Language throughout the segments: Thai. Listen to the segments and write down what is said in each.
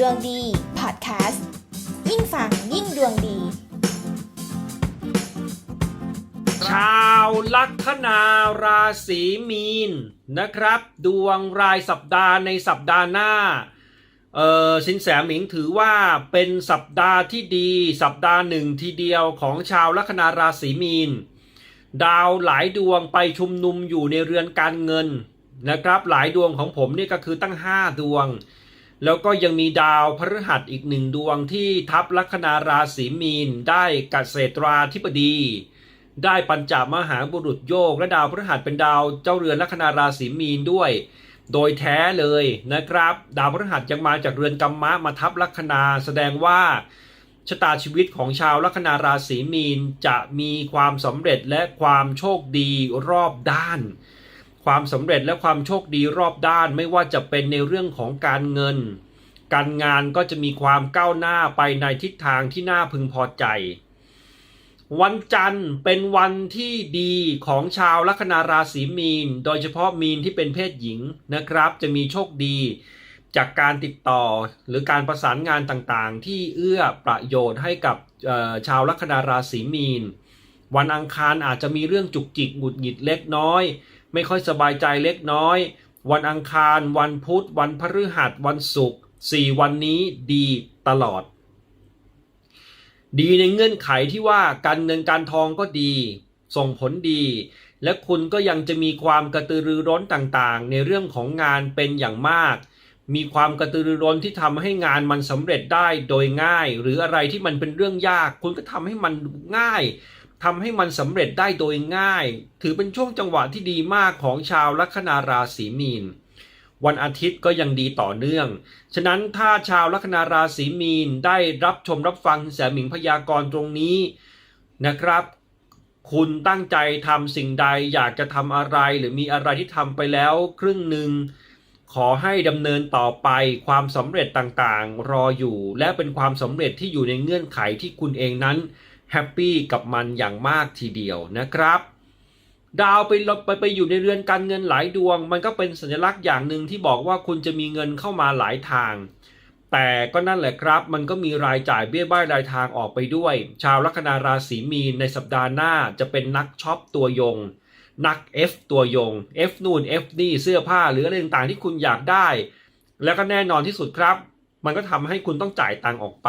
ดวงดีพอดแคสต์ยิ่งฟังยิ่งดวงดี ชาวลัคนาราศีมีนนะครับ ดวงรายสัปดาห์ในสัปดาห์หน้าเออสินแสหมิงถือว่าเป็นสัปดาห์ที่ดี สัปดาห์หนึ่งทีเดียวของชาวลัคนาราศีมีน ดาวหลายดวงไปชุมนุมอยู่ในเรือนการเงินนะครับ หลายดวงของผมนี่ก็คือตั้ง 5 ดวง แล้วก็ยังมีดาวพฤหัสอีกหนึ่งดวงที่ทับลัคนาราศีมีน ได้กัเษตราธิบดี ได้ปัญจมหาบุรุษโยก และดาวพฤหัสเป็นดาวเจ้าเรือนลัคนาราศีมีนด้วย โดยแท้เลยนะครับ ดาวพฤหัสยังมาจากเรือนกัมมะมาทับลัคนาแสดงว่าชะตาชีวิตของชาวลัคนาราศีมีนจะมีความสำเร็จและความโชคดีรอบด้าน ความสำเร็จและความโชคดีรอบด้านไม่ว่าจะเป็นในเรื่องของการเงิน การงานก็จะมีความก้าวหน้าไปในทิศทางที่น่าพึงพอใจ วันจันทร์เป็นวันที่ดีของชาวลัคนาราศีมีน โดยเฉพาะมีนที่เป็นเพศหญิงนะครับ จะมีโชคดีจากการติดต่อหรือการประสานงานต่างๆ ที่เอื้อประโยชน์ให้กับชาวลัคนาราศีมีน วันอังคารอาจจะมีเรื่องจุกจิกหงุดหงิดเล็กน้อย ไม่ค่อยสบายใจเล็กน้อย วันอังคาร วันพุธ วันพฤหัส วันศุกร์สี่วันนี้ดีตลอด ดีในเงื่อนไขที่ว่าการเงินการทองก็ดี ส่งผลดี และคุณก็ยังจะมีความกระตือรือร้นต่างๆ ในเรื่องของงานเป็นอย่างมาก มีความกระตือรือร้นที่ทำให้งานมันสำเร็จได้โดยง่าย หรืออะไรที่มันเป็นเรื่องยาก คุณก็ทำให้มันง่าย ทำให้มันสำเร็จได้โดยง่าย ถือเป็นช่วงจังหวะที่ดีมากของชาวลัคนาราศีมีน วันอาทิตย์ก็ยังดีต่อเนื่อง ฉะนั้นถ้าชาวลัคนาราศีมีนได้รับชมรับฟังแสมิงพยากรณ์ตรงนี้นะครับ คุณตั้งใจทำสิ่งใดอยากจะทำอะไรหรือมีอะไรที่ทำไปแล้วครึ่งหนึ่งขอให้ดำเนินต่อไปความสำเร็จต่างๆ รออยู่ และเป็นความสำเร็จที่อยู่ในเงื่อนไขที่คุณเองนั้น แฮปปี้กับมันอย่างมากทีเดียวนะครับ ดาวไปลบไปไปอยู่ในเรือนการเงินหลายดวง มันก็เป็นสัญลักษณ์อย่างหนึ่งที่บอกว่าคุณจะมีเงินเข้ามาหลายทาง แต่ก็นั่นแหละครับ มันก็มีรายจ่ายเบี้ยบ้ายรายทางออกไปด้วย ชาวลัคนาราศีมีนในสัปดาห์หน้าจะเป็นนักช็อปตัวยง นัก F ตัวยง F นู่น F นี่เสื้อผ้าหรืออะไรต่างๆที่คุณอยากได้ แล้วก็แน่นอนที่สุดครับ มันก็ทำให้คุณต้องจ่ายตังออกไป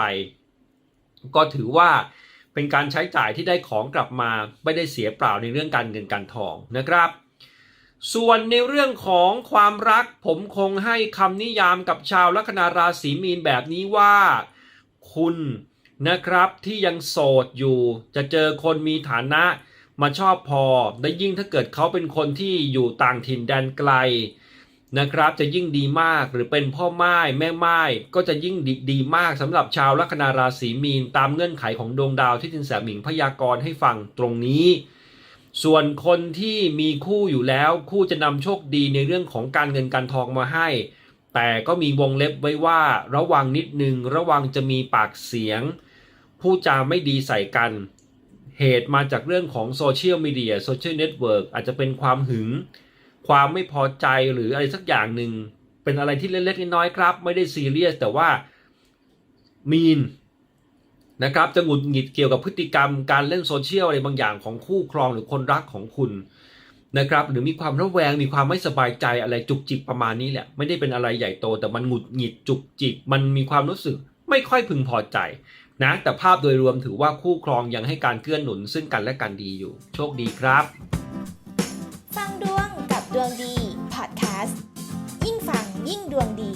ก็ถือว่า เป็นการใช้จ่ายที่ได้ของกลับมาไม่ได้เสียเปล่าในเรื่องการเงินการทองนะครับ ส่วนในเรื่องของความรักผมคงให้คำนิยามกับชาวลัคนาราศีมีนแบบนี้ว่า คุณนะครับที่ยังโสดอยู่จะเจอคนมีฐานะมาชอบพอ และยิ่งถ้าเกิดเขาเป็นคนที่อยู่ต่างถิ่นแดนไกล นะครับจะยิ่งดีมากหรือเป็นพ่อไม้แม่ไม้ก็จะยิ่งดีดีมากสำหรับชาวลัคนาราศีมีน ตามเงื่อนไขของดวงดาวที่จินแสหมิงพยากรณ์ให้ฟังตรงนี้ ส่วนคนที่มีคู่อยู่แล้วคู่จะนำโชคดีในเรื่องของการเงินการทองมาให้ แต่ก็มีวงเล็บไว้ว่าระวังนิดนึงระวังจะมีปากเสียงพูดจาไม่ดีใส่กัน เหตุมาจากเรื่องของโซเชียลมีเดียโซเชียลเน็ตเวิร์กอาจจะเป็นความหึง ความไม่พอใจหรืออะไรสักอย่างหนึ่งเป็นอะไรที่เล็กๆน้อยๆครับ ไม่ได้ซีเรียสแต่ว่ามีนนะครับจะหงุดหงิดเกี่ยวกับพฤติกรรมการเล่นโซเชียลอะไรบางอย่างของคู่ครองหรือคนรักของคุณนะครับ หรือมีความระแวงมีความไม่สบายใจอะไรจุกจิกประมาณนี้แหละไม่ได้เป็นอะไรใหญ่โต แต่มันหงุดหงิดจุกจิก มันมีความรู้สึกไม่ค่อยพึงพอใจนะแต่ภาพโดยรวมถือว่าคู่ครองยังให้การเกื้อหนุนซึ่งกันและกันดีอยู่ โชคดีครับ ยิ่งดวงดี